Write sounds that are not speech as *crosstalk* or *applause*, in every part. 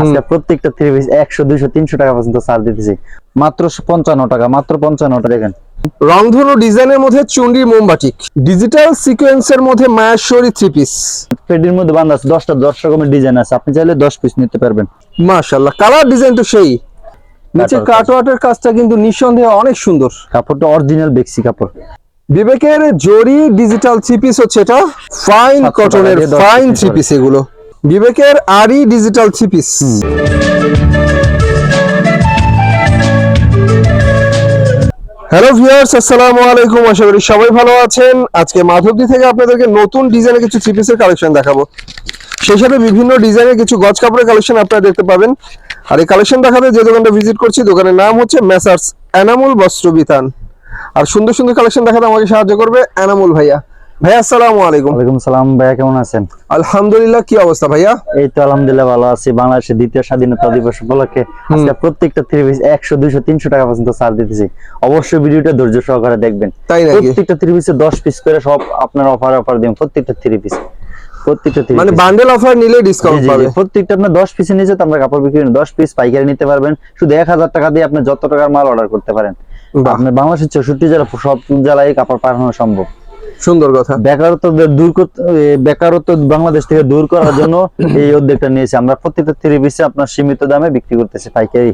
আজকে প্রত্যেকটা three piece একশো দুইশো তিনশো টাকা পর্যন্ত ছাড় দিতেছি। মাত্র পঞ্চান্ন টাকা মাত্র পঞ্চান্ন টাকা দেখেন। রংধনু ডিজাইনের মধ্যে মোমবাটিক ডিজিটাল সিকোয়েন্সের মধ্যে মায়াশ্বরী থ্রি পিস পেডির মধ্যে বান্ধা আছে দশটা দশ রকমের ডিজাইন আছে আপনি চাইলে দশ পিস নিতে পারবেন। মাশাআল্লাহ কালার ডিজাইন তো সেই। নিচে কাটওয়ার্টের কাজটা কিন্তু নিঃসন্দেহে অনেক সুন্দর। কাপড়টা অরিজিনাল বেক্সি কাপড়। বিবেকের জরি ডিজিটাল থ্রি পিস হচ্ছে এটা ফাইন কটনের ফাইন থ্রি পিস এগুলো। বিবেকের আরি ডিজিটাল থ্রি হ্যালো ভিউয়ার্স আসসালামু আলাইকুম আশা করি সবাই ভালো আছেন। আজকে মাধবদী থেকে আপনাদেরকে নতুন ডিজাইনের কিছু থ্রি কালেকশন দেখাবো। সেই সাথে বিভিন্ন ডিজাইনের কিছু গজ কাপড়ের কালেকশন আপনারা দেখতে পাবেন। আর এই কালেকশন দেখাতে যে দোকানটা ভিজিট করছি দোকানের নাম হচ্ছে মেসার্স এনামুল বস্ত্র বিতান আর সুন্দর সুন্দর কালেকশন দেখাতে আমাকে সাহায্য করবে এনামুল ভাইয়া। ভাইয়া আসসালামু আলাইকুম। ওয়ালাইকুম সালাম ভাইয়া কেমন আছেন? আলহামদুলিল্লাহ কি অবস্থা ভাইয়া? এই তো আলহামদুলিল্লাহ ভালো আছি। বাংলাদেশের দ্বিতীয় স্বাধীনতা দিবস উপলক্ষে আজকে প্রত্যেকটা থ্রি পিস একশো দুইশো তিনশো টাকা পর্যন্ত ছাড় দিতেছি। অবশ্যই ভিডিওটা ধৈর্য সহকারে দেখবেন। তাই নাকি? প্রত্যেকটা থ্রি পিসে দশ পিস করে সব আপনার অফার অফার দিন প্রত্যেকটা থ্রি পিস প্রত্যেকটা মানে বান্ডেল অফার নিলে ডিসকাউন্ট পাবে। প্রত্যেকটা পিসে নিচে তো আমরা কাপড় বিক্রি করি দশ পিস পাইকারি নিতে পারবেন। শুধু এক হাজার টাকা দিয়ে আপনি যত টাকার মাল অর্ডার করতে পারেন। আপনার বাংলাদেশের চৌষট্টি জেলা সব জেলায় কাপড় পাঠানো সম্ভব। সুন্দর কথা। বেকারত্ব দূর করতে বেকারত্ব বাংলাদেশ থেকে দূর করার জন্য *laughs* এই উদ্যোগটা নিয়েছি। আমরা প্রত্যেকটা থ্রি পিসে আপনার সীমিত দামে বিক্রি করতেছি পাইকারি।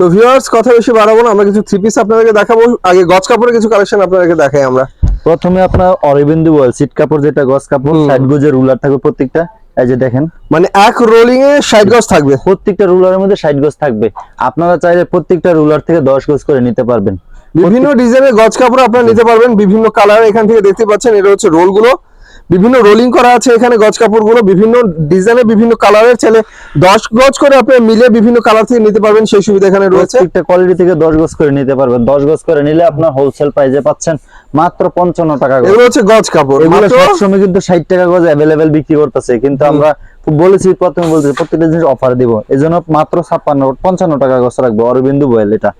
তো ভিউয়ার্স কথা বেশি বাড়াবো না আমরা কিছু থ্রি পিস আপনাদেরকে দেখাবো। আগে গজ কাপড়ের কিছু কালেকশন আপনাদেরকে দেখাই আমরা। প্রথমে আপনার অরবিন্দু বল সিট কাপড় যেটা গস কাপড়। সাইড গোজের রুলার থাকবে প্রত্যেকটা। এই যে দেখেন। মানে এক রোলিং এ ষাট গজ থাকবে। প্রত্যেকটা রুলারের মধ্যে ষাট গজ থাকবে। আপনারা চাইলে প্রত্যেকটা রুলার থেকে দশ গজ করে নিতে পারবেন। বিভিন্ন ডিজাইনের গজ কাপড় আপনারা নিতে পারবেন বিভিন্ন কালার এখান থেকে দেখতে পাচ্ছেন এটা হচ্ছে রোলগুলো। বিভিন্ন রোলিং করা আছে এখানে গজ কাপড়গুলো বিভিন্ন ডিজাইনের বিভিন্ন কালারের ছেলে। দশ গজ করে আপনি মিলে বিভিন্ন কালার থেকে নিতে পারবেন সেই সুবিধা এখানে রয়েছে। প্রত্যেকটা কোয়ালিটি থেকে দশ গজ করে নিতে পারবেন। দশ গজ করে নিলে আপনার হোলসেল প্রাইসে পাচ্ছেন মাত্র পঞ্চান্ন টাকা এগুলো হচ্ছে গজ কাপড়। এগুলো সবসময় কিন্তু ষাট টাকা গজ অ্যাভেলেবেল বিক্রি করতেছে। কিন্তু আমরা বলেছি প্রথমে বলছি প্রত্যেকটা জিনিস অফার দিব। এই জন্য মাত্র ছাপ্পান্ন পঞ্চান্ন টাকা গজ রাখব অরবিন্দু বয়েল এটা।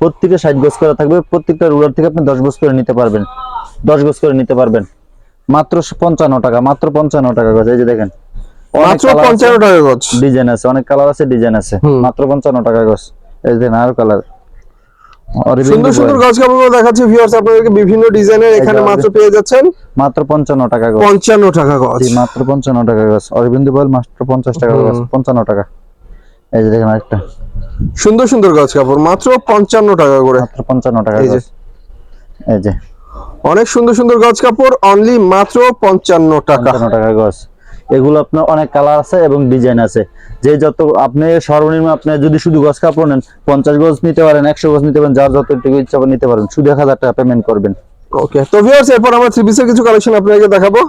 প্রত্যেকটা ষাট গজ করে থাকবে প্রত্যেকটা রুলার থেকে আপনি দশ গজ করে নিতে পারবেন। দশ গজ করে নিতে পারবেন। মাত্র পঞ্চান্ন টাকা মাত্র পঞ্চান্ন টাকা গজ এই যে দেখেন। মাত্র পঞ্চান্ন টাকা গজ। ডিজাইন আছে অনেক কালার আছে ডিজাইন আছে। মাত্র পঞ্চান্ন টাকা গজ। এই দেখেন আরও কালার সুন্দর সুন্দর গজ কাপড় দেখাচ্ছি ভিউয়ার্স আপনাদেরকে বিভিন্ন ডিজাইনের এখানে মাত্র পেয়ে যাচ্ছেন। মাত্র পঞ্চান্ন টাকা গজ। পঞ্চান্ন টাকা গজ। জি মাত্র পঞ্চান্ন টাকা গজ। অরবিন্দু বল মাত্র পঞ্চাশ টাকা গজ। টাকা। এই যে দেখেন আরেকটা। সুন্দর সুন্দর গজ কাপড় মাত্র পঞ্চান্ন টাকা করে। মাত্র পঞ্চান্ন টাকা গজ। এই যে। অনেক সুন্দর সুন্দর গজ কাপড় অনলি মাত্র পঞ্চান্ন টাকা। টাকা গজ। এগুলো আপনার অনেক কালার আছে এবং ডিজাইন আছে। যে যত আপনি সর্বনিম্ন আপনি যদি শুধু গজ কাপড় নেন পঞ্চাশ গজ নিতে পারেন একশো গজ নিতে পারেন যার যতটুকু ইচ্ছা নিতে পারেন। শুধু এক হাজার টাকা পেমেন্ট করবেন। ওকে তো ভিউয়ার্স এরপর আমরা থ্রি পিসের কিছু কালেকশন আপনাদেরকে দেখাবো।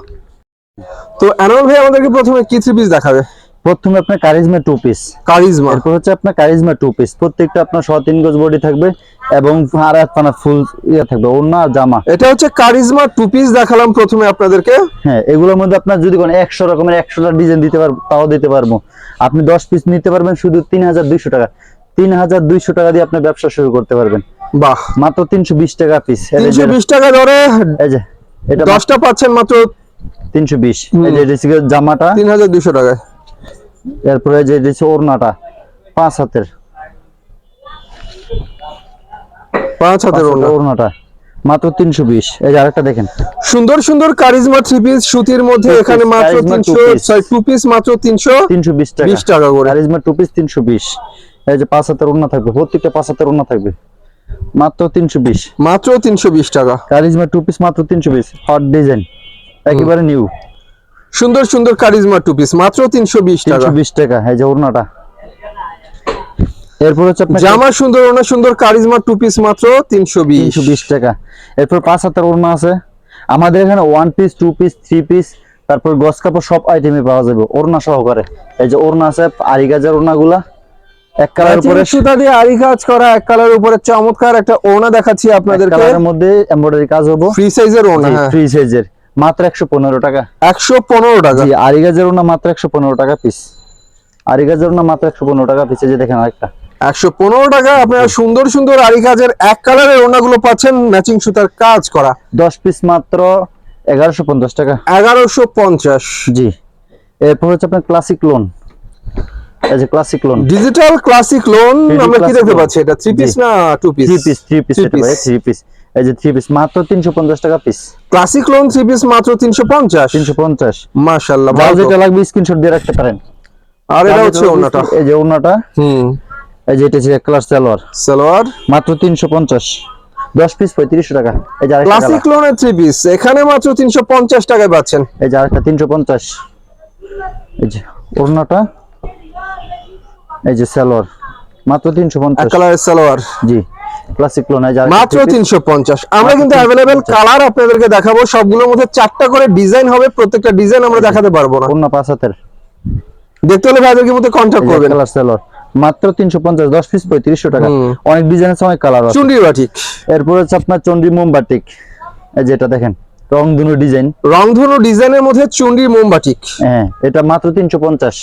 তো অ্যানুয়াল ভাই আমাদেরকে প্রথমে কি থ্রি পিস দেখাবে? প্রথমে আপনার কারিজমা টু পিস কারিজমা এরপর হচ্ছে আপনার কারিজমা টু পিস প্রত্যেকটা আপনার ছ তিন গজ বডি থাকবে এবং আর পানা ফুল ইয়ে থাকবে ওড়না আর জামা। এটা হচ্ছে কারিজমা টু পিস দেখালাম প্রথমে আপনাদেরকে। হ্যাঁ এগুলোর মধ্যে আপনার যদি কোনো একশো রকমের একশোটা ডিজাইন দিতে পারব তাও দিতে পারব। আপনি দশ পিস নিতে পারবেন শুধু তিন হাজার দুইশো টাকা। তিন হাজার দুইশো টাকা দিয়ে আপনি ব্যবসা শুরু করতে পারবেন। বাহ। মাত্র তিনশো বিশ টাকা পিস তিনশো বিশ টাকা ধরে এই যে এটা দশটা পাচ্ছেন মাত্র তিনশো বিশ। জামাটা। তিন হাজার দুশো টাকায়। এরপরে যে হচ্ছে ওড়নাটা পাঁচ হাতের। পাঁচ হাতের ওড়নাটা মাত্র তিনশো বিশ। এই যে আরেকটা দেখেন। সুন্দর সুন্দর কারিজমা থ্রি পিস সুতির মধ্যে এখানে মাত্র তিনশো টু পিস মাত্র তিনশো তিনশো বিশ টাকা। বিশ টাকা করে। কারিজমা টু পিস তিনশো বিশ। এই যে পাঁচ হাতের ওড়না থাকবে প্রত্যেকটা পাঁচ হাতের ওড়না থাকবে। মাত্র তিনশো বিশ। মাত্র তিনশো বিশ টাকা। কারিজমা টু পিস মাত্র তিনশো বিশ। হট ডিজাইন একেবারে নিউ সুন্দর সুন্দর কারিজমা টু পিস মাত্র তিনশো বিশ টাকা। তিনশো বিশ টাকা এই যে ওড়নাটা। এরপর হচ্ছে জামা সুন্দর ওনা সুন্দর কারিজমা টু পিস মাত্র তিনশো বিশ। তিনশো বিশ টাকা। এরপর পাঁচ হাতের ওড়না আছে। আমাদের এখানে one piece two piece three piece তারপর গস কাপড় সব আইটেমে পাওয়া যাবে ওড়না সহকারে। এই যে ওড়না আছে আড়ি গাজার ওড়না গুলা এক কালার উপরে সুতা দিয়ে আরি কাজ করা এক কালার উপরে চমৎকার একটা ওনা দেখাচ্ছি আপনাদেরকে। কালারের মধ্যে এমব্রয়ডারি কাজ হব। ফ্রি সাইজের ওনা হ্যাঁ। ফ্রি সাইজের মাত্র একশো পনেরো টাকা। একশো পনেরো টাকা। আড়ি গাজের ওড়না মাত্র একশো পনেরো টাকা পিস আড়ি গাজের ওড়না মাত্র একশো পনেরো টাকা পিস যে দেখেন আরেকটা। একশো পনেরো টাকা আপনারা সুন্দর সুন্দর আরি কাজের এক কালারের ওনাগুলো পাচ্ছেন ম্যাচিং সুতার কাজ করা। দশ পিস মাত্র এগারোশো পঞ্চাশ টাকা। এগারোশো পঞ্চাশ। জি এরপর হচ্ছে আপনার ক্লাসিক লোন এই যে classic lawn digital classic lawn আমরা কি দেখতে পাচ্ছি? এটা থ্রি পিস না two piece three piece three piece. Three piece এই যে থ্রি পিস মাত্র তিনশো পঞ্চাশ টাকা piece classic lawn three piece মাত্র তিনশো পঞ্চাশ? তিনশো পঞ্চাশ। ভালো। যেটা লাগবে স্ক্রিনশট দিয়ে রাখতে পারেন। আর এটা হচ্ছে ওনাটা। এই যে ওনাটা। হুম। এই যে এটা হচ্ছে কালার সালোয়ার সালোয়ার মাত্র তিনশো পঞ্চাশ। দশ পিস পঁয়ত্রিশশো টাকা। এই যে ক্লাসিক লোনের থ্রি পিস এখানে মাত্র তিনশো পঞ্চাশ টাকায় পাচ্ছেন। এই যে আরেকটা তিনশো পঞ্চাশ। এই যে ওড়নাটা। এই যে সালোয়ার মাত্র তিনশো এক পঞ্চাশ কালারের সালোয়ার জি। ক্লাসিক লোন এই যে আরেকটা মাত্র three piece। তিনশো পঞ্চাশ। আমরা মাত্র কিন্তু 350 অ্যাভেলেবেল কালার আপনাদেরকে দেখাবো। সবগুলোর মধ্যে চারটা করে ডিজাইন হবে প্রত্যেকটা ডিজাইন আমরা দেখাতে পারব না। ওড়না পাঁচ হাতের। দেখতে হলে ভাইদেরকে মধ্যে কন্ট্যাক্ট করবেন? কালার সালোয়ার মাত্র তিনশো পঞ্চাশ দশ পিস পঁয়ত্রিশশো টাকা। অনেক ডিজাইন আছে অনেক কালার আছে। চুন্ডি বাটিক এরপর হচ্ছে আপনার চন্ডী মোমবাটিক এই যে এটা দেখেন রং দুনো ডিজাইন রংধনু ডিজাইনের মধ্যে চুন্ডি মোমবাটিক হ্যাঁ এটা মাত্র তিনশো পঞ্চাশ।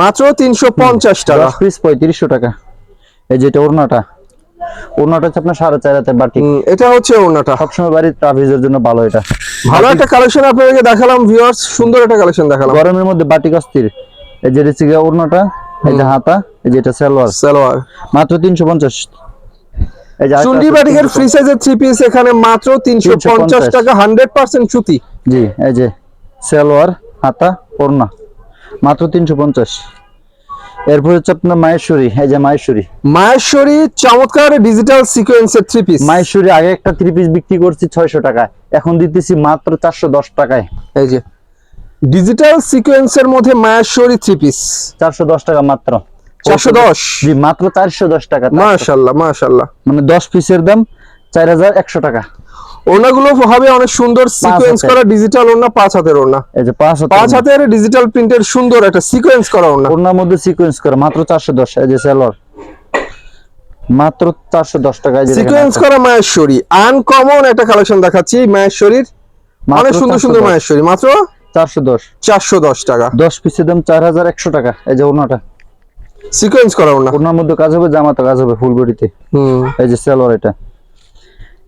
মাত্র তিনশো পঞ্চাশ টাকা। দশ পিস পঁয়ত্রিশশো টাকা। এই যে এটা ওড়নাটা। ওড়নাটা হচ্ছে আপনার সাড়ে চার হাতের বাটিক হুম, এটা হচ্ছে ওনাটা সবসময় বাড়ির ট্রাফিজের জন্য ভালো এটা। ভালো একটা কালেকশন আপনাদেরকে দেখালাম ভিউয়ার্স সুন্দর একটা কালেকশন দেখালাম। গরমের মধ্যে বাটিক অস্থির এই যে রেসিগা ওড়নাটা এই যে হাতা এই যে এটা সালোয়ার। সালোয়ার। মাত্র তিনশো পঞ্চাশ। এই যে আরেকটা চুন্ডি বাটিকের 350 ফ্রি সাইজের থ্রি পিস এখানে মাত্র তিনশো পঞ্চাশ 350 টাকা হান্ড্রেড পার্সেন্ট সুতি। জি এই যে সালোয়ার হাতা ওড়না। মাত্র তিনশো পঞ্চাশ। এরপর হচ্ছে আপনার মায়েশ্বরী এই যে মায়েশ্বরী মায়েশ্বরী চমৎকার ডিজিটাল সিকোয়েন্সের থ্রি পিস মায়েশ্বরী আগে একটা থ্রি পিস বিক্রি করছি ছয়শো টাকায় এখন দিতেছি মাত্র চারশো দশ টাকায়। এই যে ডিজিটাল সিকোয়েন্সের মধ্যে মায়েশ্বরী থ্রি পিস চারশো দশ টাকা মাত্র। চারশো দশ? জি মাত্র চারশো দশ টাকা মাশাল্লাহ মাশাল্লাহ। মানে দশ পিসের দাম চার হাজার একশো টাকা। ওনাগুলো হবে অনেক সুন্দর সিকোয়েন্স করা ডিজিটাল ওনা পাঁচ হাতের ওনা এই যে পাঁচ পাঁচ হাতের ডিজিটাল প্রিন্টের সুন্দর একটা সিকোয়েন্স করা ওনা ওড়নার মধ্যে সিকোয়েন্স করে মাত্র চারশো দশ এই যে সেলর মাত্র চারশো দশ টাকায় যে সিকোয়েন্স করা মায়েশ্বরী আনকমন একটা কালেকশন দেখাচ্ছি মায়েশ্বরীর অনেক সুন্দর সুন্দর 410 মায়েশ্বরী মাত্র চারশো দশ। চারশো দশ টাকা। দশ পিসের দাম চার হাজার একশো টাকা এই যে ওড়নাটা। সিকোয়েন্স করা ওনা ওড়নার মধ্যে কাজ হবে জামাতে কাজ হবে ফুল বডিতে হুম। এই যে সেলর এটা।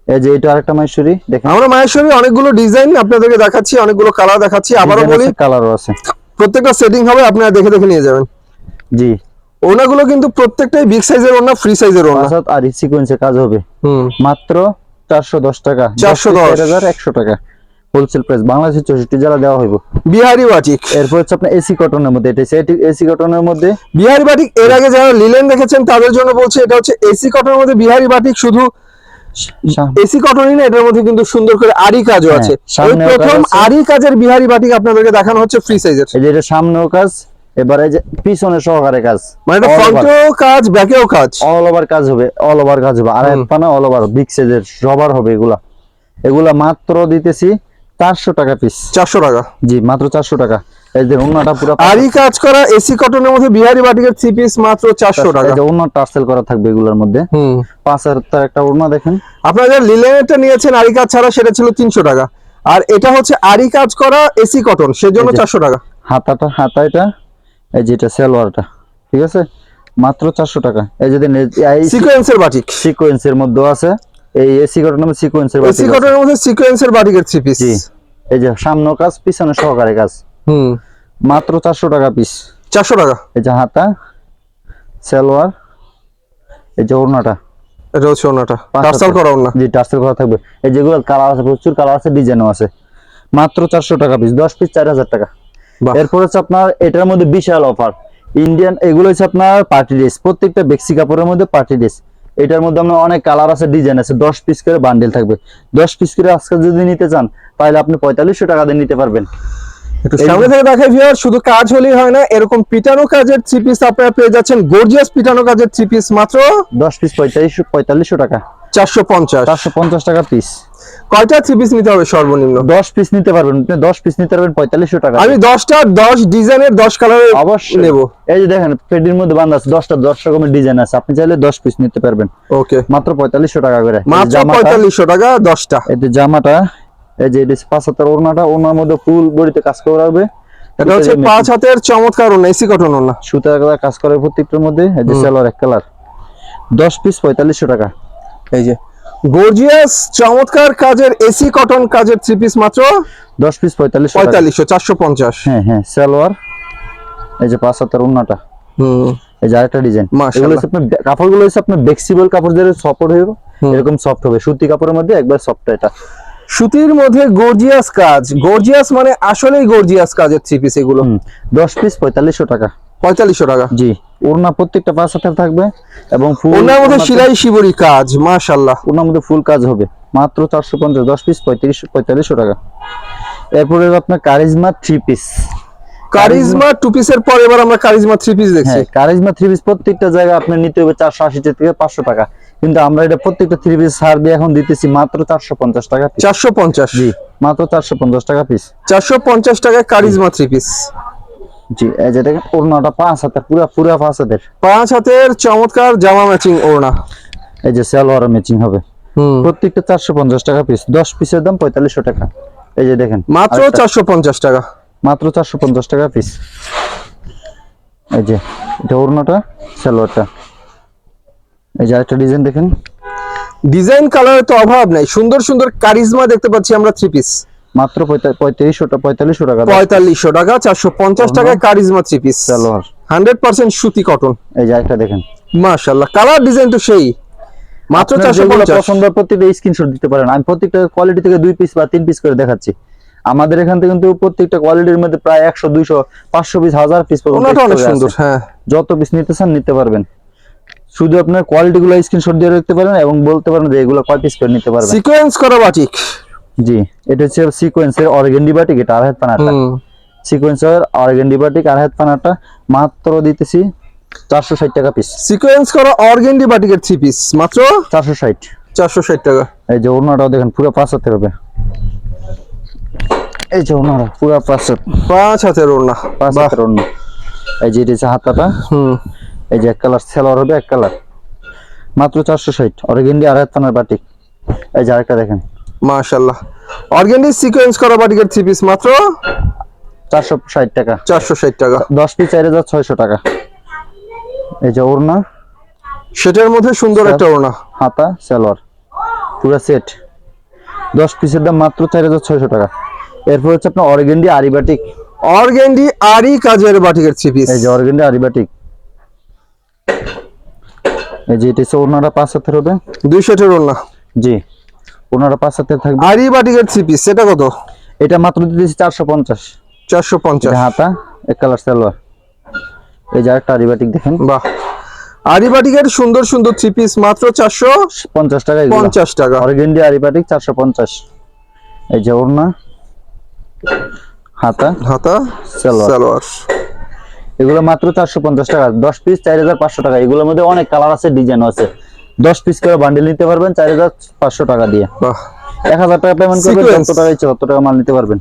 এই যে এটা আরেকটা দেখেন। আমরা অনেকগুলো ডিজাইন আপনাদেরকে দেখাচ্ছি অনেকগুলো কালার দেখাচ্ছি। আবারও বলি কালারও আছে। প্রত্যেকটা সেটিং হবে আপনারা দেখে দেখে নিয়ে যাবেন। জি। ওনাগুলো কিন্তু প্রত্যেকটাই বিগ সাইজের ওনা ফ্রি সাইজের ওনা হাত আর সিকোয়েন্সের কাজ হবে। হুম। মাত্র চারশো দশ টাকা। 410 একশো টাকা। হোলসেল প্রাইস বাংলাদেশের চৌষট্টি জেলা দেওয়া হইব। বিহারি বাটিক। এরপর হচ্ছে আপনার এসি কটনের মধ্যে এটা এসি কটনের মধ্যে? বিহারি বাটিক এর আগে যারা লিলেন দেখেছেন তাদের জন্য বলছি এটা হচ্ছে এসি কটনের মধ্যে বিহারি বাটিক শুধু এসি কটনই না এটার মধ্যে কিন্তু সুন্দর করে আরি কাজও হ্যাঁ, আছে। এই প্রথম। আরি কাজের বিহারি বাটিক আপনাদেরকে দেখানো হচ্ছে ফ্রি সাইজের এই যে এটা সামনেও কাজ এবারে যে পিছনে সহকারে কাজ। মানে এটা ফ্রন্টেও কাজ ব্যাকেও কাজ। অল ওভার কাজ হবে অল ওভার কাজ হবে। আর পানা অল ওভার বিগ সাইজের সবার হবে এগুলা। এগুলা মাত্র দিতেছি চারশো টাকা পিস চারশো টাকা। জি মাত্র চারশো টাকা। এই যে ওনাটা পুরো আরি কাজ করা এসি কটনের মধ্যে বিহারি বাটিকের থ্রি পিস মাত্র চারশো টাকা এই যে ওনার টার্সেল করা থাকবে এগুলোর মধ্যে। হুম। পাঁচ হাজার একটা ওড়না দেখেন। আপনারা যে লিলেনেরটা নিয়েছেন আরি কাজ ছাড়া সেটা ছিল তিনশো টাকা। আর এটা হচ্ছে আরি কাজ করা এসি কটন সেজন্য এই যে- চারশো টাকা। হাতাটা হাতা এটা এই যেটা সালোয়ারটা ঠিক আছে? মাত্র চারশো টাকা। এই যদি সিকোয়েন্সের বাটিক। সিকোয়েন্সের মধ্যে আছে। এই এসি কটনের মধ্যে সিকোয়েন্সের এসি কটনের মধ্যে সিকোয়েন্সের বাটিকের থ্রি পিস এই যে সামনে কাজ পিছনে সহকারে কাজ। হুম। মাত্র চারশো টাকা পিস চারশো টাকা? এই যে হাতা সালোয়ার এই যে ওড়নাটা। এটা হচ্ছে ওনাটা পাঁচ টার্সাল হাতের। করা ওনা জি টার্সেল করা থাকবে। এই যেগুলো কালার আছে প্রচুর কালার আছে ডিজাইনও আছে। মাত্র চারশো টাকা পিস দশ পিস চার হাজার টাকা। এরপর হচ্ছে আপনার এটার মধ্যে বিশাল অফার ইন্ডিয়ান এগুলো হচ্ছে আপনার পার্টি ড্রেস প্রত্যেকটা বেক্সি কাপড়ের মধ্যে পার্টি ড্রেস এটার মধ্যে আপনার অনেক কালার আছে ডিজাইন আছে দশ পিস করে বান্ডেল থাকবে। দশ পিস করে আজকে যদি নিতে চান তাহলে আপনি পঁয়তাল্লিশশো টাকা দিয়ে নিতে পারবেন। একটু সামনে থেকে দেখাই ভিউয়ার শুধু কাজ হলেই হয় না এরকম পিটানো কাজের থ্রি পিস আপনারা পেয়ে যাচ্ছেন। গর্জিয়াস পিটানো কাজের থ্রি পিস মাত্র দশ পিস পঁয়তাল্লিশশো পঁয়তাল্লিশশো টাকা। চারশো পঞ্চাশ। চারশো পঞ্চাশ টাকা পিস কয়টা থ্রি পিস নিতে হবে সর্বনিম্ন? দশ পিস নিতে পারবেন আপনি দশ পিস নিতে পারবেন পঁয়তাল্লিশশো টাকা। আমি দশটা দশ ডিজাইনের দশ কালারের অবশ্যই। নেব। এই যে দেখেন পেডির মধ্যে বান্ধা আছে দশটা দশ রকমের ডিজাইন আছে। আপনি চাইলে দশ পিস নিতে পারবেন। ওকে মাত্র পঁয়তাল্লিশশো টাকা করে। মাত্র জামাটা- পঁয়তাল্লিশশো টাকা দশটা। এই যে জামাটা এই যে এটা পাঁচ হাতের ওড়নাটা ওড়নার মধ্যে ফুল বডিতে কাজ করে রাখবে এটা হচ্ছে পাঁচ হাতের চমৎকার ওনা এসি কটন ওনা সুতার কালার কাজ করে প্রত্যেকটার মধ্যে এই যে সালোয়ার এক কালার। দশ পিস পঁয়তাল্লিশশো টাকা। এই যে গর্জিয়াস চমৎকার কাজের এসি কটন কাজের থ্রি পিস মাত্র দশ পিস পঁয়তাল্লিশশো টাকা। পঁয়তাল্লিশশো চারশো পঞ্চাশ। হ্যাঁ হ্যাঁ সালোয়ার এই যে পাঁচ হাতের ওড়নাটা। হুম। এই যে আরেকটা ডিজাইন। এগুলো হচ্ছে আপনার কাপড়গুলো হচ্ছে আপনার ফ্লেক্সিবল কাপড় যেটা সফট হবে এরকম সফট হবে। সুতি কাপড়ের মধ্যে একবার সফট এটা। সুতির মধ্যে গর্জিয়াস কাজ। গর্জিয়াস মানে আসলেই গর্জিয়াস কাজের থ্রি পিস এগুলো। দশ পিস পঁয়তাল্লিশশো টাকা। পঁয়তাল্লিশশো টাকা। জি ওড়না প্রত্যেকটা পাঁচ হাতের থাকবে এবং ওনার মধ্যে সিলাই শিবরি কাজ মাশাল্লাহ ওড়নার মধ্যে ফুল কাজ হবে। মাত্র চারশো পঞ্চাশ দশ পিস পঁয়ত্রিশ পঁয়তাল্লিশশো টাকা। এরপরে আপনার charisma three piece charisma two পিসের পর এবার আমরা কারিজমা থ্রি পিস দেখছি। হ্যাঁ কারিজমা থ্রি পিস প্রত্যেকটা জায়গায় আপনার নিতে হবে চারশো আশি থেকে পাঁচশো টাকা। কিন্তু আমরা এটা প্রত্যেকটা থ্রি পিস ছাড় দিয়ে এখন দিতেছি মাত্র চারশো পঞ্চাশ টাকা চারশো পঞ্চাশ? জি মাত্র চারশো পঞ্চাশ টাকা পিস চারশো পঞ্চাশ টাকায় কারিজমা থ্রি পিস জি এই যে ওড়নাটা পাঁচ হাতের পুরা পুরা পাঁচ হাতের। পাঁচ হাতের চমৎকার জামা ম্যাচিং ওড়না। এই যে সালোয়ার ম্যাচিং হবে। প্রত্যেকটা চারশো পঞ্চাশ টাকা পিস দশ পিসের দাম পঁয়তাল্লিশশো টাকা। এই যে দেখেন মাত্র চারশো পঞ্চাশ টাকা। মাত্র চারশো পঞ্চাশ টাকা পিস এই যে এটা ওড়নাটা সালোয়ারটা। এই যে আরেকটা ডিজাইন দেখেন। ডিজাইন কালারের তো অভাব নাই। সুন্দর সুন্দর কারিজমা দেখতে পাচ্ছি আমরা থ্রি পিস মাত্র পঁয়তা- পঁয়ত্রিশশো টাকা পঁয়তাল্লিশশো টাকা। পঁয়তাল্লিশশো টাকা চারশো পঞ্চাশ টাকায় charisma three piece salwar. Hundred percent সুতি কটন এই যে আরেকটা দেখেন। মাশাল্লাহ কালার ডিজাইন তো সেই। মাত্র চারশো পঞ্চাশ। পছন্দ প্রত্যেকটা স্ক্রিনশট দিতে পারেন। আমি প্রত্যেকটা কোয়ালিটি থেকে দুই পিস বা তিন পিস করে দেখাচ্ছি। আমাদের এখান থেকে কিন্তু প্রত্যেকটা কোয়ালিটির মধ্যে প্রায় একশো দুইশো পাঁচশো পিস হাজার পিস পর্যন্ত অনেক সুন্দর হ্যাঁ। যত পিস নিতে চান নিতে পারবেন। শুধু আপনার কোয়ালিটি গুলো স্ক্রিনশট দিয়ে রাখতে পারেন এবং বলতে পারেন যে এগুলো কয় পিস করে নিতে পারবেন। সিকোয়েন্স করা বাটিক জি এটা হচ্ছে সিকোয়েন্সের অর্গেন্ডি বাটিক এটা আড়াই পানাটা সিকোয়েন্সের অর্গেন্ডি বাটিক আড়াই পানাটা মাত্র দিতেছি চারশো ষাট টাকা পিস সিকোয়েন্স করা অর্গেন্ডি বাটিকের থ্রি পিস মাত্র? চারশো ষাট। চারশো ষাট টাকা। এই যে ওড়নাটাও দেখেন পুরো পাঁচ হাতে হবে। এই যে ওড়নাটা পুরো পাঁচ হাত। পাঁচ হাতের ওড়না। পাঁচ হাতের ওড়না। এই যে এটা হাতাটা। হুম। এই যে এক কালার সেলোয়ার হবে এক কালার। মাত্র চারশো ষাট অর্গেন্ডি আড়াই পানার বাটিক। এই যে আরেকটা দেখেন। মাশাল্লাহ অর্গেন্ডি সিকোয়েন্স করা বাটিকের থ্রি পিস মাত্র? চারশো ষাট টাকা। চারশো ষাট টাকা। দশ পিস চার হাজার ছয়শো টাকা। এই যে ওড়না। সেটার মধ্যে সুন্দর একটা ওড়না। হাতা সালোয়ার পুরো সেট দশ পিসের দাম মাত্র চার হাজার ছয়শো টাকা। এরপর হচ্ছে আপনার অর্গেন্ডি আরিবাটিক অর্গেন্ডি আরি কাজের বাটিকের থ্রি পিস এই যে অর্গেন্ডি আরিবাটিক এই এটা হচ্ছে পাঁচ হাতের হবে? জি। ওড়নাটা পাঁচ হাতের থাকবে। আরি বাটিকের থ্রি পিস সেটা কত? এটা মাত্র দিতেছি চারশো পঞ্চাশ। চারশো পঞ্চাশ। হাতা এক কালার সালোয়ার। এই যে একটা আরিবাটিক দেখেন। বাহ। আরি বাটিকের সুন্দর সুন্দর থ্রি পিস মাত্র চারশো পঞ্চাশ টাকা পঞ্চাশ টাকা। অর্গেন্ডি আরিবাটিক চারশো পঞ্চাশ। এই যে ওড়না হাতা হাতা সালোয়ার। সালোয়ার। এগুলো মাত্র চারশো পঞ্চাশ টাকা। দশ পিস চার হাজার পাঁচশো টাকা। এগুলোর মধ্যে অনেক কালার আছে ডিজাইন আছে। দশ পিস করে বান্ডেল নিতে পারবেন চার হাজার পাঁচশো টাকা দিয়ে। এক হাজার টাকা পেমেন্ট করবেন যত টাকা ইচ্ছে তত টাকা মাল নিতে পারবেন।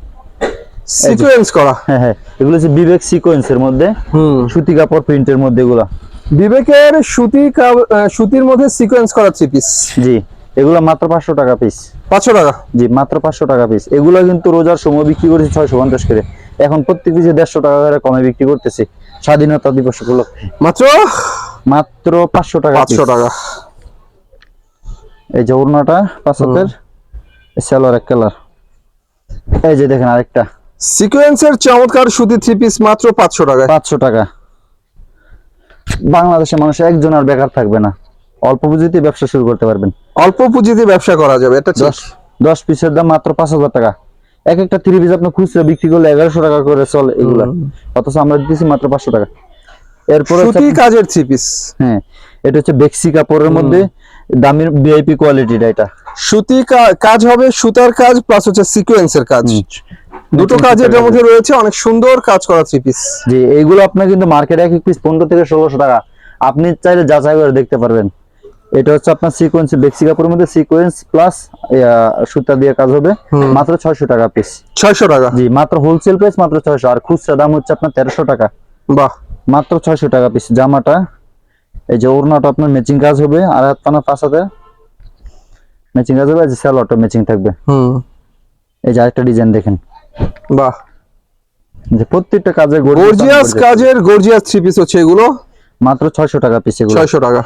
সিকোয়েন্স করা। হ্যাঁ হ্যাঁ। এগুলো হচ্ছে বিবেক সিকোয়েন্সের মধ্যে সুতি কাপড় প্রিন্টের মধ্যে এগুলো। বিবেকের সুতি সুতির মধ্যে সিকোয়েন্স করা থ্রি পিস জি। এগুলো মাত্র পাঁচশো টাকা পিস পাঁচশো টাকা? জি মাত্র পাঁচশো টাকা পিস এগুলো কিন্তু রোজার সময় বিক্রি করেছি ছয়শো পঞ্চাশ করে। এখন প্রত্যেক পিসে দেড়শো টাকা করে কমে বিক্রি করতেছি। স্বাধীনতা দিবস উপলক্ষে। মাত্র? মাত্র পাঁচশো টাকা। পাঁচশো টাকা। এই যে ওড়নাটা পাঁচ হাতের সালোয়ার এক কালার। এই যে দেখেন আরেকটা। সিকোয়েন্সের চমৎকার সুতি থ্রি পিস মাত্র পাঁচশো টাকায়। পাঁচশো টাকা। বাংলাদেশের মানুষ একজন আর বেকার থাকবে না। অল্প পুঁজিতে ব্যবসা শুরু করতে পারবেন। অল্প পুঁজিতে ব্যবসা করা যাবে এটা দশ পিসের দাম মাত্র পাঁচ হাজার টাকা। এক একটা থ্রি পিস আপনি খুচরা বিক্রি করলে এগারোশো টাকা করে চলে এগুলা। অথচ আমরা দিতেছি মাত্র পাঁচশো টাকা। এরপরে সুতি কাজের থ্রি পিস হ্যাঁ এটা হচ্ছে বেক্সি কাপড়ের মধ্যে দামের ভিআইপি কোয়ালিটিটা এটা। সুতি কাজ হবে সুতার কাজ প্লাস হচ্ছে সিকোয়েন্সের কাজ। দুটো কাজ। এটার মধ্যে রয়েছে অনেক সুন্দর কাজ করা থ্রি পিস জি এইগুলো আপনার কিন্তু মার্কেটে এক এক পিস পনেরো থেকে ষোলোশো টাকা। আপনি চাইলে যাচাই করে দেখতে পারবেন। এটা হচ্ছে আপনার সিকোয়েন্স বেক্সি কাপড়ের মধ্যে সিকোয়েন্স প্লাস সুতা দিয়ে কাজ হবে। মাত্র ছয়শো টাকা পিস ছয়শো টাকা? জি মাত্র হোলসেল প্রাইস মাত্র ছয়শো। আর খুচরা দাম হচ্ছে আপনার তেরোশো টাকা। বাহ। মাত্র ছয়শো টাকা পিস জামাটা এই যে ওড়নাটা আপনার ম্যাচিং কাজ হবে। আর হাত পানা পাঁচ হাতে ম্যাচিং কাজ হবে। আর যে স্যালোয়ারটা ম্যাচিং থাকবে। হুম। এই যে আরেকটা ডিজাইন দেখেন। বাহ। যে প্রত্যেকটা কাজের গর্জিয়াস কাজের গর্জিয়াস থ্রি পিস হচ্ছে এগুলো? মাত্র ছয়শো টাকা পিস এগুলো। ছয়শো টাকা।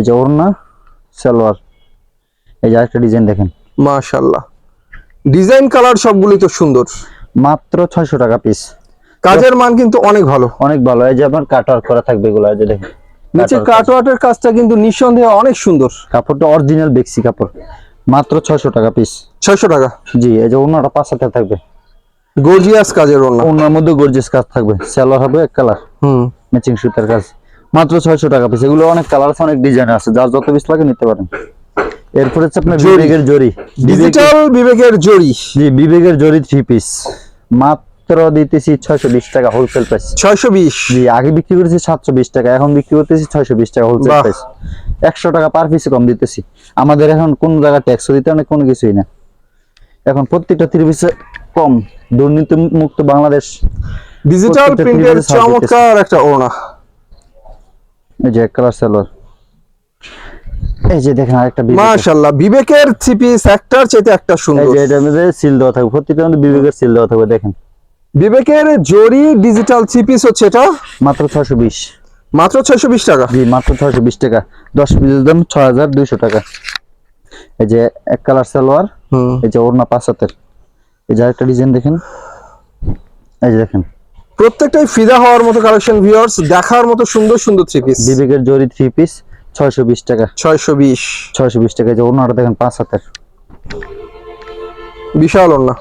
এই যে ওড়না সালোয়ার। এই যে আরেকটা ডিজাইন দেখেন। ডিজাইন কালার সবগুলি তো সুন্দর। মাত্র ছয়শো টাকা পিস কাজের মান কিন্তু অনেক ভালো। অনেক ভালো। এই যে আপনার করা থাকবে এগুলো এই যে দেখেন। নিচে কাজটা কিন্তু নিঃসন্দেহে অনেক সুন্দর। কাপড়টা অরিজিনাল বেক্সি কাপড়। মাত্র ছয়শো টাকা পিস ছয়শো টাকা। জি এই যে অন্যটা পাঁচ হাতে থাকবে। গর্জিয়াস কাজের ওনা অন্যের মধ্যে গর্জিয়াস কাজ থাকবে। সেলোয়ার হবে এক কালার হুম। ম্যাচিং সুতার কাজ। মাত্র ছয়শো টাকা পিস এগুলো অনেক কালার অনেক ডিজাইন আছে। যার যত পিস লাগে নিতে পারেন। এরপরে হচ্ছে আপনার বিবেকের জরি। ডিজিটাল বিবেকের জড়ি জি বিবেকের জরি থ্রি পিস মাত্র দিতেছি ছয়শো বিশ টাকা হোলসেল প্রাইস ছয়শো বিশ। জি আগে বিক্রি করেছি সাতশো বিশ টাকা এখন বিক্রি করতেছি ছয়শো বিশ টাকা হোলসেল প্রাইস একশো টাকা পার পিসে কম দিতেছি। আমাদের এখন কোন জায়গায় ট্যাক্সও দিতে অনেক কোনো কিছুই না। এখন প্রত্যেকটা থ্রি পিসে কম। দুর্নীতি মুক্ত বাংলাদেশ ডিজিটাল প্রিন্টের চমৎকার একটা ওড়না। এই যে কালার সালোয়ার এই যে দেখেন আরেকটা মাশাআল্লাহ বিবেকের থ্রি পিস একটার চাইতে একটা এই যে এটার মধ্যে সিল দেওয়া থাকবে প্রত্যেকটার মধ্যে বিবেকের সিল দেওয়া থাকবে দেখেন। বিবেকের জরি ডিজিটাল থ্রি পিস হচ্ছে এটা? মাত্র ছয়শো বিশ। মাত্র ছয়শো বিশ টাকা? জি মাত্র ছয়শো বিশ টাকা। দশ পিসের দাম ছয় হাজার দুইশো টাকা। এই যে এক কালার সালোয়ার হুম। এই যে ওড়না পাঁচ হাতের। এই যে আরেকটা ডিজাইন দেখেন। এই যে দেখেন। প্রত্যেকটাই ফিদা হওয়ার মতো কালেকশন ভিউয়ার্স দেখার মতো সুন্দর সুন্দর থ্রি পিস বিবেকের জরি থ্রি পিস ছয়শো বিশ টাকা। ছয়শো বিশ। ছয়শো বিশ টাকা যে ওড়নাটা দেখেন পাঁচ হাতের। বিশাল ওড়না।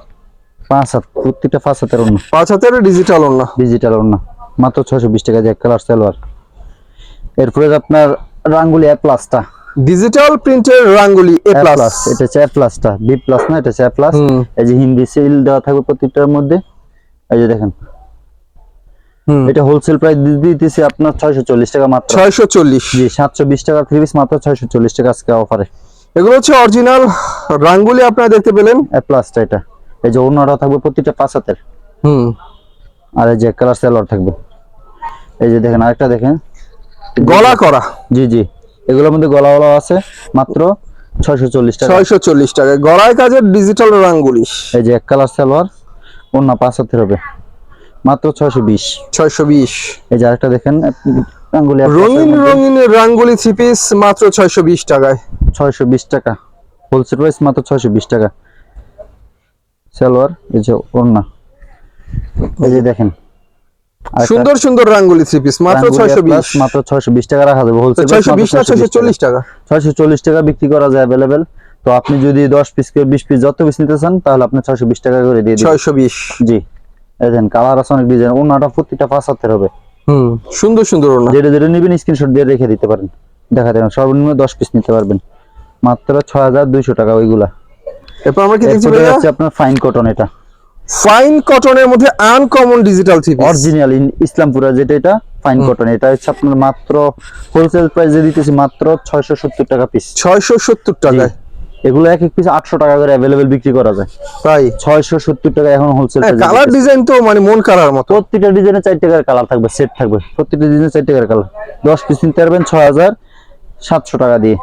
পাঁচ হাত প্রত্যেকটা পাঁচ হাতের ওড়না। পাঁচ হাতের ডিজিটাল ওড়না। ডিজিটাল ওড়না। মাত্র ছয়শো বিশ টাকা যে এক কালার সালোয়ার এরপরে আপনার রাঙ্গুলি এ প্লাসটা ডিজিটাল প্রিন্টের রাঙ্গুলি এ প্লাস এটা হচ্ছে এ প্লাসটা বি প্লাস না এটা হচ্ছে এ প্লাস এই যে হিন্দি সিল দেওয়া থাকবে প্রত্যেকটার মধ্যে। এই যে দেখেন এটা হোলসেল প্রাইস দিতেছি আপনার ছয়শো চল্লিশ টাকা মাত্র। ছয়শো চল্লিশ। জি সাতশো বিশ টাকা থ্রি পিস মাত্র ছয়শো চল্লিশ টাকা আজকে অফারে এগুলো হচ্ছে অরিজিনাল রাঙ্গুলি আপনারা দেখতে পেলেন। এ প্লাসটা এটা। এই যে অন্যটা থাকবে প্রত্যেকটা পাঁচ হাতের। হুম। আর এই যে কালার সেলার থাকবে। এই যে দেখেন আরেকটা দেখেন। গলা করা। জি জি। এগুলোর মধ্যে গলা গলা আছে মাত্র ছয়শো চল্লিশ টাকা। ছয়শো চল্লিশ টাকা গলায় কাজের ডিজিটাল রাঙ্গুলি। এই যে এক কালার সালোয়ার অন্য পাঁচ হাতের হবে। মাত্র ছয়শো বিশ। ছয়শো বিশ। এই যে আরেকটা দেখেন আঙ্গুলি রঙিন রঙিন রাঙ্গুলি থ্রি পিস মাত্র ছয়শো বিশ টাকায়। ছয়শো বিশ টাকা। হোলসেল প্রাইস মাত্র ছয়শো বিশ টাকা। সালোয়ার এই যে ওড়না। এই যে দেখেন। সুন্দর সুন্দর রাঙ্গুলি থ্রি পিস মাত্র আঙ্গুলি ছয়শো plus বিশ মাত্র ছয়শো বিশ টাকা রাখা যাবে। হোলসেল ছয়শো বিশ না ছয়শো চল্লিশ টাকা? ছয়শো চল্লিশ টাকা বিক্রি করা যায় অ্যাভেলেবেল তো আপনি যদি দশ পিস করে বিশ পিস যত পিস নিতে চান তাহলে আপনি ছয়শো বিশ টাকা করে দিয়ে দিন ছয়শো বিশ। জি। দেখেন কালার আছে অনেক ডিজাইন ওনাটা প্রত্যেকটা পাঁচ হাতের হবে। হুম সুন্দর সুন্দর ওড়না। যেটা যেটা নেবেন স্ক্রিনশট দিয়ে রেখে দিতে পারেন। দেখা দেবেন সর্বনিম্ন দশ পিস নিতে পারবেন। মাত্র ছয় হাজার দুইশো টাকা ওইগুলা। এরপর আমরা কি দেখছি আপনার ফাইন কটন এটা। ফাইন কটনের মধ্যে uncommon digital three original Islampura যেটা এটা ফাইন কটন এটা। হচ্ছে আপনার মাত্র হোলসেল প্রাইসে দিতেছি মাত্র ছয়শো সত্তর টাকা পিস ছয়শো সত্তর টাকায়। এগুলো এক এক পিস আটশো টাকা করে অ্যাভেলেবেল বিক্রি করা যায়। তাই? ছয়শো সত্তর টাকা এখন হোলসেল কালার ডিজাইন তো মানে মন কালার মতো। প্রত্যেকটা ডিজাইনে চার টাকার কালার থাকবে সেট থাকবে। প্রত্যেকটা ডিজাইনে চার টাকার কালার দশ পিস নিতে পারবেন ছয় হাজার সাতশো টাকা দিয়ে।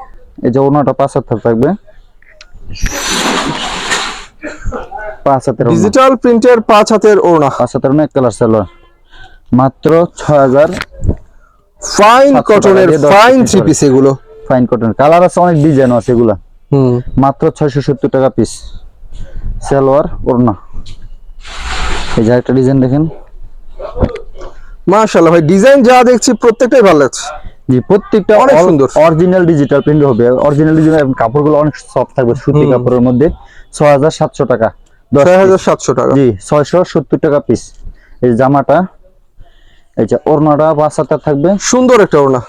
এই যে ওনাটা পাঁচ হাজার থাকবে। পাঁচ হাতের ডিজিটাল প্রিন্টের পাঁচ হাতের ওড়না। পাঁচ হাতের এক কালার সালোয়ার মাত্র ছয় হাজার ফাইন কটনের ফাইন থ্রি পিস এগুলো। ফাইন কটন কালার আছে অনেক ডিজাইন আছে এগুলা। মাত্র ছয়শো সত্তর টাকা পিস সালোয়ার ওড়না। এই যে একটা ডিজাইন দেখেন। মাশাআল্লাহ ভাই ডিজাইন যা দেখছি প্রত্যেকটাই ভালো লাগছে। জি প্রত্যেকটা অনেক সুন্দর। অরিজিনাল ডিজিটাল প্রিন্ট হবে। অরিজিনাল ডিজিটাল কাপড়গুলো অনেক সফট থাকবে সুতি কাপড়ের মধ্যে। ছয় হাজার সাতশো টাকা। দশ ছয় piece। হাজার সাতশো টাকা। জি ছয়শো সত্তর টাকা পিস এই জামাটা এই যে ওড়নাটা পাঁচ হাজার থাকবে। সুন্দর একটা ওড়না।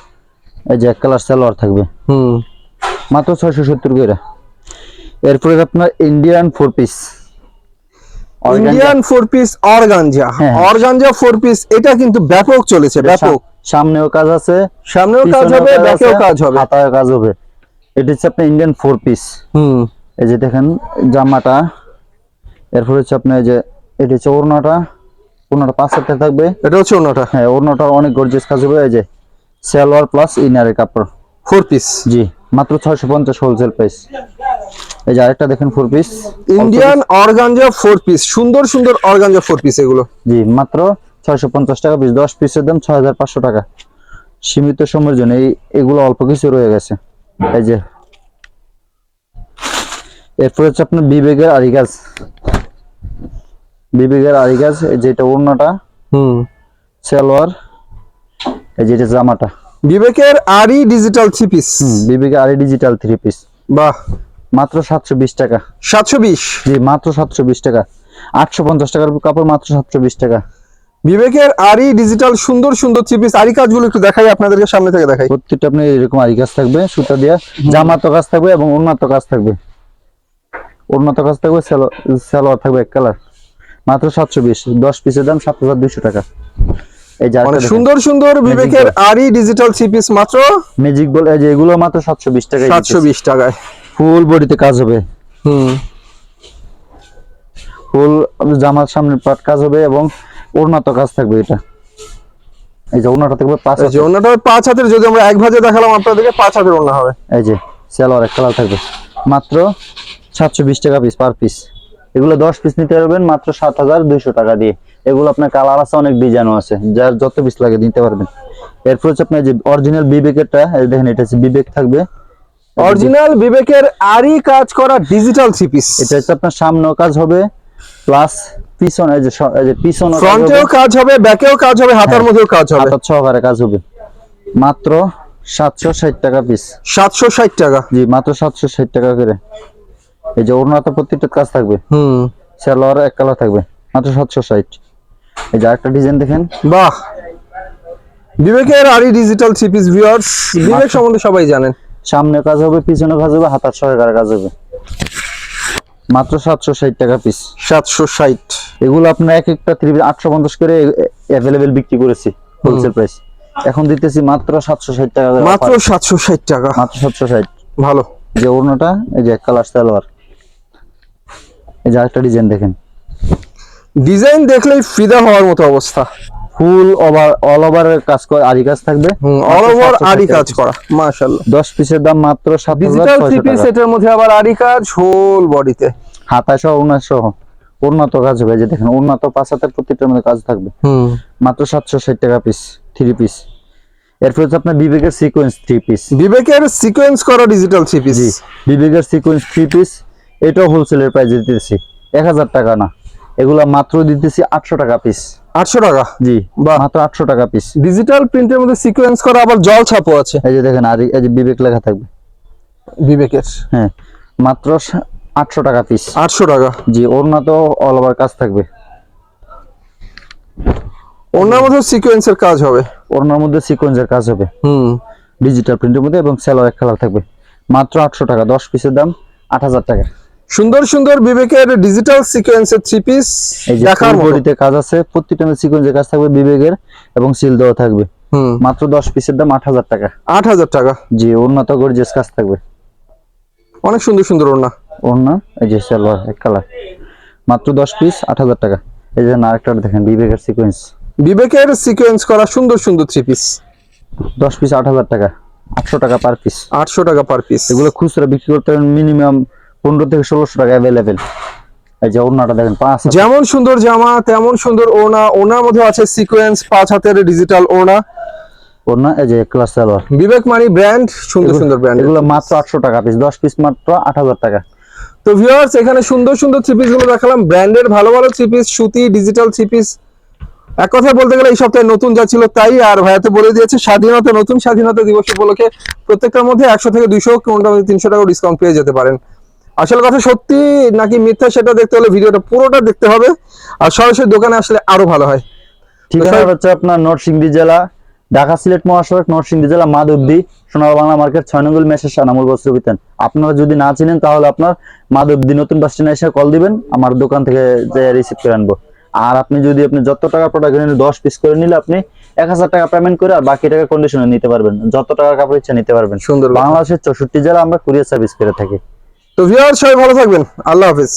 এই যে এক কালার সালোয়ার থাকবে। হুম। মাত্র ছয়শো সত্তর করে। এরপরে আপনার Indian four piece Indian four piece organza. Organza four piece এটা কিন্তু ব্যাপক চলেছে ব্যাপক। সামনেও কাজ আছে সামনেও কাজ হবে ব্যাকেও কাজ হবে। হাতায়ও কাজ হবে। এটা হচ্ছে আপনার ইন্ডিয়ান ফোর পিস হুম। এই যে দেখেন জামাটা। এরপর হচ্ছে আপনার এই যে এটা হচ্ছে ওড়নাটা। ওড়নাটা পাঁচ হাতে থাকবে। এটা হচ্ছে ওড়নাটা। হ্যাঁ ওড়নাটা অনেক গর্জিয়াস কাজ হবে। এই যে সালোয়ার প্লাস ইনারের কাপড়। ফোর পিস জি। মাত্র ছয়শো পঞ্চাশ হোলসেল প্রাইস এই যে আরেকটা দেখেন four piece Indian organza four piece সুন্দর সুন্দর অর্গানজা ফোর পিস এগুলো। জি মাত্র ছয়শো পঞ্চাশ টাকা পিস দশ পিসের দাম ছয় হাজার পাঁচশো টাকা। সীমিত সময়ের জন্য এই এগুলো অল্প কিছু রয়ে গেছে। এই যে। এরপর হচ্ছে আপনার বিবেকের আরি গাছ বিবেকের আরি গাছ এই যেটা ওড়নাটা। হুম। সালোয়ার। এই যে এটা জামাটা। বিবেকের আরই ডিজিটাল থ্রি পিস হুম বিবেকে আরি ডিজিটাল থ্রি পিস বাহ। মাত্র সাতশো বিশ টাকা। সাতশো বিশ। জি মাত্র সাতশো বিশ টাকা। আটশো পঞ্চাশ টাকার কাপড় মাত্র সাতশো বিশ টাকা। বিবেকের আরি ডিজিটাল সুন্দর সুন্দর থ্রি পিস আরি কাজগুলো একটু দেখাই আপনাদেরকে সামনে থেকে দেখাই। প্রত্যেকটা আপনি এরকম আরি কাজ থাকবে সুতা দিয়ে। জামাত কাজ থাকবে এবং উন্নত কাজ থাকবে। উন্নত কাজ থাকবে সালো- সালোয়ার থাকবে এক কালার। মাত্র সাতশো বিশ। দশ পিসের দাম সাত হাজার দুইশো টাকা। এই যে অনেক সুন্দর সুন্দর বিবেকের আরই ডিজিটাল থ্রি পিস মাত্র ম্যাজিক বল এই যে এগুলো মাত্র সাতশো বিশ টাকা সাতশো বিশ টাকায়। ফুল বডিতে কাজ হবে। হুম। ফুল জামার সামনে পাট কাজ হবে এবং উন্নত কাজ থাকবে এটা। এই যে উন্নটা থাকবে পাঁচ এই যে অন্যটা পাঁচ হাতের যদি আমরা এক ভাজে দেখালাম আপনাদেরকে পাঁচ হাতের অন্য হবে। এই যে সালোয়ার এক কালার থাকবে। মাত্র সাতশো বিশ টাকা পিস পার পিস এগুলো দশ পিস নিতে পারবেন মাত্র সাত হাজার দুইশো টাকা দিয়ে। এগুলো আপনার কালার আছে অনেক ডিজাইনও আছে। যার যত পিস লাগে নিতে পারবেন। এরপর হচ্ছে আপনার যে অরিজিনাল বিবেকেরটা এই দেখেন এটা হচ্ছে বিবেক থাকবে। অরিজিনাল বিবেকের আরই কাজ করা ডিজিটাল থ্রি পিস এটা হচ্ছে আপনার সামনেও কাজ হবে প্লাস পিছনে যে যে পিছনে ফ্রন্টেও কাজ হবে ব্যাকেও কাজ হবে হাতার মধ্যেও কাজ হবে। হাতার সহকারে কাজ হবে। মাত্র সাতশো ষাট টাকা পিস সাতশো ষাট টাকা। জি মাত্র সাতশো ষাট টাকা করে। এই যে ওড়নাতে প্রত্যেকটা কাজ থাকবে। হুম। সালোয়ার এক কালার থাকবে। মাত্র সাতশো ষাট। এই যে আরেকটা ডিজাইন দেখেন। বাহ! বিবেকের আরই digital three piece viewers Bibek সম্বন্ধে সবাই জানেন। সামনে কাজ হবে পিছনে কাজ হবে হাতার সহকারে কাজ হবে। মাত্র সাতশো ষাট টাকা পিস সাতশো ষাট। এগুলো আপনার এক একটা থ্রি আটশো পঞ্চাশ করে অ্যাভেলেবেল বিক্রি করেছি হোলসেল প্রাইস এখন দিতেছি মাত্র সাতশো ষাট টাকা মাত্র। সাতশো ষাট টাকা। মাত্র সাতশো ষাট। ভালো। যে ওড়নাটা এই যে এক কালার সালোয়ার। এই যে আরেকটা ডিজাইন দেখেন। ডিজাইন দেখলেই ফিদা হওয়ার মতো অবস্থা। ফুল ওভার অল ওভার কাজ করে আরি কাজ থাকবে? অল ওভার 760 আরি কাজ করা মাশাআল্লাহ। দশ পিসের দাম মাত্র সাত হাজার ডিজিটাল থ্রি ছয়শো পিস এটার মধ্যে আবার আরি কাজ হোল বডিতে হাতায় সহ উন্নত সহ উন্নত কাজ হবে যে দেখেন উন্নত পাঁচ হাতের প্রত্যেকটার মধ্যে কাজ থাকবে। হুম। মাত্র সাতশো ষাট টাকা পিস থ্রি পিস এরপর হচ্ছে আপনার বিবেকের সিকোয়েন্স থ্রি পিস বিবেকের সিকোয়েন্স করা ডিজিটাল থ্রি পিস জি বিবেকের সিকোয়েন্স থ্রি পিস এটাও হোলসেলের প্রাইস দিতেছি। এক হাজার টাকা না। এগুলা মাত্র দিতেছি আটশো টাকা পিস আটশো টাকা? জি বাহ। মাত্র আটশো টাকা পিস ডিজিটাল প্রিন্টের মধ্যে সিকোয়েন্স করা আবার জল ছাপও আছে। এই যে দেখেন আর এই যে বিবেক লেখা থাকবে। বিবেকের। হ্যাঁ মাত্র আটশো টাকা পিস আটশো টাকা। জি ওড়না তো অল ওভার কাজ থাকবে। ওনার মধ্যে সিকোয়েন্সের কাজ হবে। ওড়নার মধ্যে সিকোয়েন্সের কাজ হবে। হুম। ডিজিটাল প্রিন্টের মধ্যে এবং সালোয়ার এক কালার থাকবে। মাত্র আটশো টাকা দশ পিসের দাম আট হাজার টাকা। সুন্দর সুন্দর বিবেকের ডিজিটাল সিকোয়েন্সের থ্রি পিস দেখার বডিতে কাজ আছে প্রত্যেকটা সিকোয়েন্সের কাজ থাকবে বিবেকের এবং সিল দেওয়া থাকবে। মাত্র দশ পিসের দাম আট হাজার টাকা। আট হাজার টাকা। জি উন্নত গর্জিয়াস কাজ থাকবে। অনেক সুন্দর সুন্দর ওনা ওড়না এই যে সালোয়ার এক কালার মাত্র দশ পিস আট হাজার টাকা। এই যে আরেকটা দেখেন বিবেকের সিকোয়েন্স বিবেকের সিকোয়েন্স করা সুন্দর সুন্দর থ্রি পিস দশ পিস আট হাজার টাকা। আটশো টাকা পার পিস আটশো টাকা পার পিস এগুলো খুচরা বিক্রি করতে মিনিমাম পনেরো থেকে ষোলোশো টাকা অ্যাভেলেবেল এই যে ওড়নাটা দেখেন পাঁচ হাজার যেমন সুন্দর জামা তেমন সুন্দর ওনা ওনার মধ্যে আছে সিকোয়েন্স পাঁচ হাতের ডিজিটাল ওনা ওড়না এই যে ক্লাস সালোয়ার। বিবেক মানি ব্র্যান্ড সুন্দর সুন্দর ব্র্যান্ড এগুলো মাত্র আটশো টাকা পিস দশ পিস মাত্র আট হাজার টাকা। তো ভিউয়ার্স এখানে সুন্দর সুন্দর থ্রি পিসগুলো দেখালাম। ব্র্যান্ডের ভালো ভালো থ্রি পিস সুতি ডিজিটাল থ্রি পিস এক কথায় বলতে গেলে এই সপ্তাহে নতুন যা ছিল তাই আর ভাইয়াতে বলে দিয়েছে স্বাধীনতা নতুন স্বাধীনতা দিবস উপলক্ষে প্রত্যেকটার মধ্যে একশো থেকে দুইশো মধ্যে তিনশো টাকা ডিসকাউন্ট পেয়ে যেতে পারেন। আসল কথা সত্যি নাকি মিথ্যা সেটা দেখতে হলে ভিডিওটা পুরোটা দেখতে হবে। আর সরাসরি দোকানে আসলে আরও ভালো হয়। ঠিকানা হচ্ছে আপনার নরসিংদী জেলা ঢাকা সিলেট মহাসড়ক নরসিংদী জেলা মাধবদী সোনার বাংলা মার্কেট ছয় নঙ্গল মেসের সানামুল বস্ত্র বিতান আপনারা যদি না চিনেন তাহলে আপনার মাধবদী নতুন বাস স্ট্যান্ডে এসে কল দিবেন আমার দোকান থেকে যে রিসিভ করে আনব। আর আপনি যদি আপনি যত টাকা প্রোডাক্ট কিনেন দশ পিস করে নিলে আপনি এক হাজার টাকা পেমেন্ট করে আর বাকি টাকা কন্ডিশনে নিতে পারবেন। যত টাকা কাপড় ইচ্ছা নিতে পারবেন। সুন্দর বাংলাদেশের চৌষট্টি জেলা আমরা কুরিয়ার সার্ভিস করে থাকি। তো ভিউয়ার সবাই ভালো থাকবেন। আল্লাহ হাফিজ।